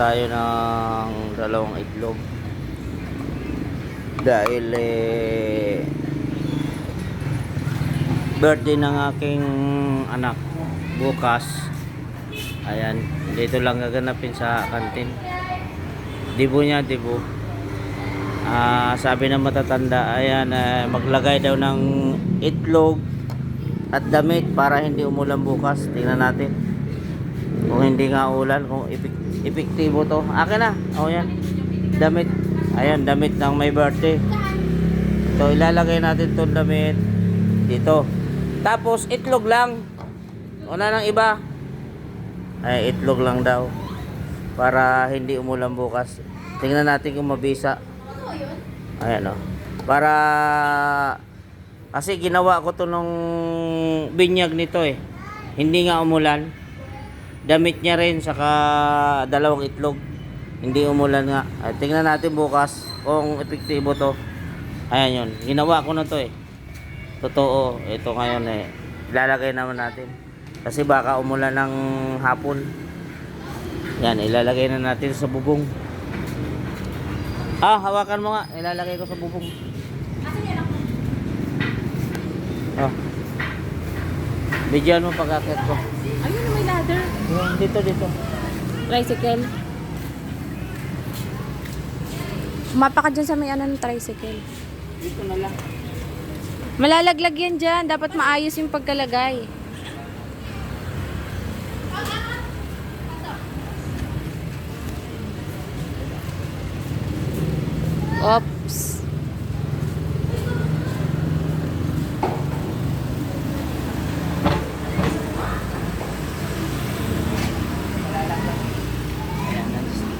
tayo ng dalawang itlog. Dahil eh, birthday ng aking anak bukas. Ayan, dito lang gaganapin sa kantin. Dibo niya, dibo. Ah, sabi ng matatanda, ayan, eh, maglagay daw ng itlog at damit para hindi umulan bukas. Tingnan natin. Kung hindi nga ulan, kung epek- epektibo to. Akin na. O yan. Damit. Ayan, damit ng may birthday. So, ilalagay natin tong damit dito. Tapos, itlog lang. Una ng iba. Ay, itlog lang daw. Para hindi umulan bukas. Tingnan natin kung mabisa. Ayan o. Para... Kasi ginawa ko to nung binyag nito eh. Hindi nga umulan. Damit niya rin saka dalawang itlog. Hindi umulan nga. At tingnan natin bukas kung epektibo to. Ayan yun. Ginawa ko na to eh. Totoo. Ito ngayon eh. Ilalagay naman natin. Kasi baka umulan ng hapon. Yan, ilalagay na natin sa bubong. Ah, hawakan mo nga. Ilalagay ko sa bubong. Oh. Bigyan mo pag-akit ko. Ayun, may ladder. Yung dito, dito. Tricycle. Mapa ka dyan sa may ano ng tricycle. Dito na lang. Malalaglag yan dyan. Dapat maayos yung pagkalagay. Oops.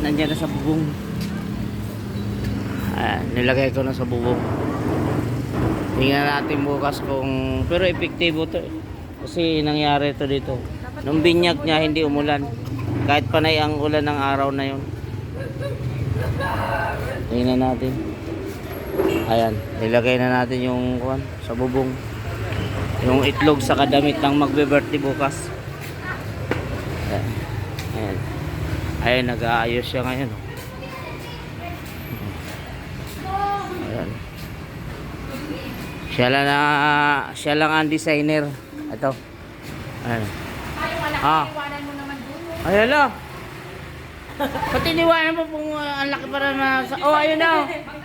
Ayan, nandiyan na sa bubong. Ayan, nilagay ko na sa bubong. Tingnan natin bukas kung... Pero epektibo to eh. Kasi nangyari to dito. Nung binyag niya, hindi umulan. Kahit panay ang ulan ng araw na yon. Tingnan natin. Ayan, nilagay na natin yung kuwan sa bubong. Yung itlog sa kadamit ng magbe-birthday bukas. Ayan. Ayan. Ayan, nag-aayos siya ngayon. Ayan. Siya lang na, siya lang ang designer. Ito. Ayan. Ah. Ayan na. Pati niwanan mo kung uh, ang laki para na sa... Oh, ayun na. oh.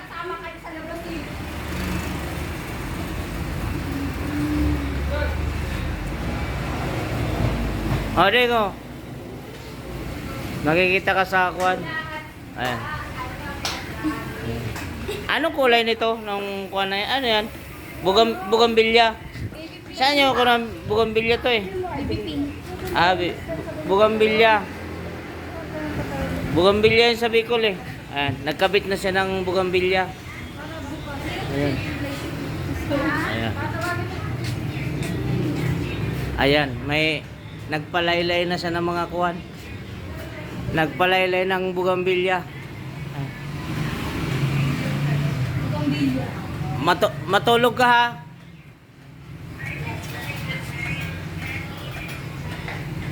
Oh, Diego. Nakikita ka sa kwan. Ayan. Anong kulay nito ng kwan na yan? Ano yan? Bugam, bugambilya. Saan yung ng bugambilya to eh? Ah, bi- bugambilya. Bugambilya yun sa Bicol eh. Ayan, nagkabit na siya ng bugambilya. Ayan. Ayan. Ayan, may nagpalaylay na siya ng mga kuwan. Nagpalaylay ng bugambilya. Mato matulog ka ha.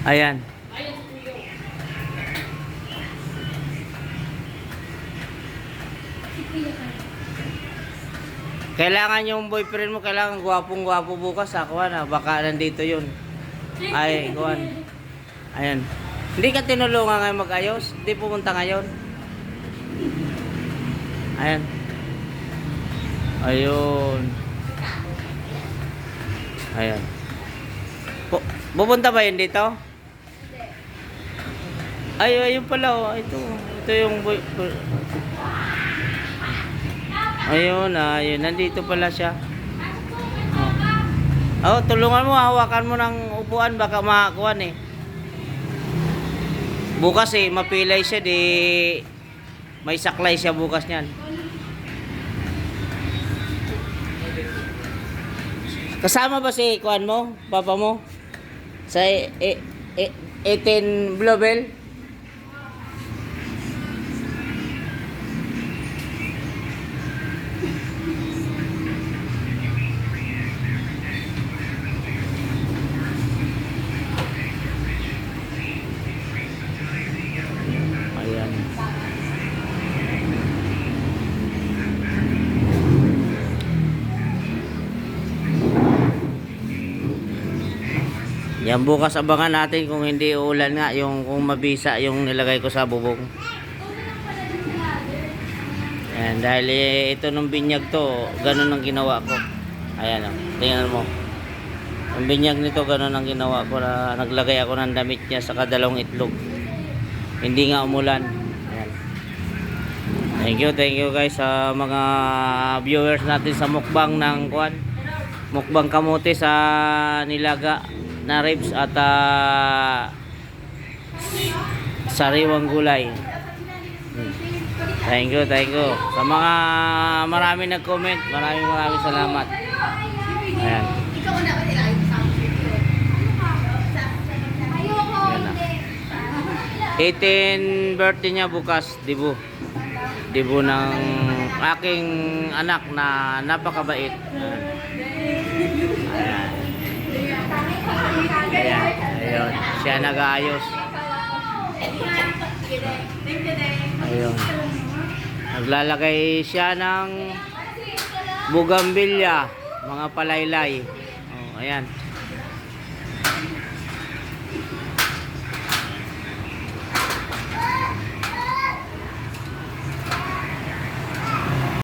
Ayan. Kailangan yung boyfriend mo, kailangan gwapong-gwapo bukas kuwan ha. Baka nandito yun. Ay, kuwan. Ayan. Hindi ka tinulungan ngayon mag-ayos? Hindi pumunta ngayon? Ayan. Ayun. Ayan. Pu- pupunta ba yun dito? Ay, ayun pala oh. Ito. Ito yung boy... Ayun, ayun. Nandito pala siya. Oh. oh, tulungan mo. Hawakan mo ng upuan. Baka makakuan eh. Bukas eh, mapilay siya. Di... May saklay siya bukas niyan. Kasama ba si kuan mo? Papa mo? Sa e, e, e, 18 Bluebell? Yan bukas abangan natin kung hindi uulan nga yung kung mabisa yung nilagay ko sa bubong. Ayan, dahil eh, ito nung binyag to, ganun ang ginawa ko. Ayan, oh, tingnan mo. Ang binyag nito, ganun ang ginawa ko na naglagay ako ng damit niya sa kadalawang itlog. Hindi nga umulan. Ayan. Thank you, thank you guys sa mga viewers natin sa mukbang ng kuan. Mukbang kamote sa nilaga na ribs at ah, sariwang gulay. Hmm. Thank you, thank you. Sa mga marami nag-comment, maraming maraming salamat. Ayan. Ayan na. 18 birthday niya bukas, dibu. Dibu ng aking anak na napakabait. Ayan. Ayun, siya nag-aayos. Ayun. Naglalagay siya ng bugambilya, mga palaylay. Oh, ayan.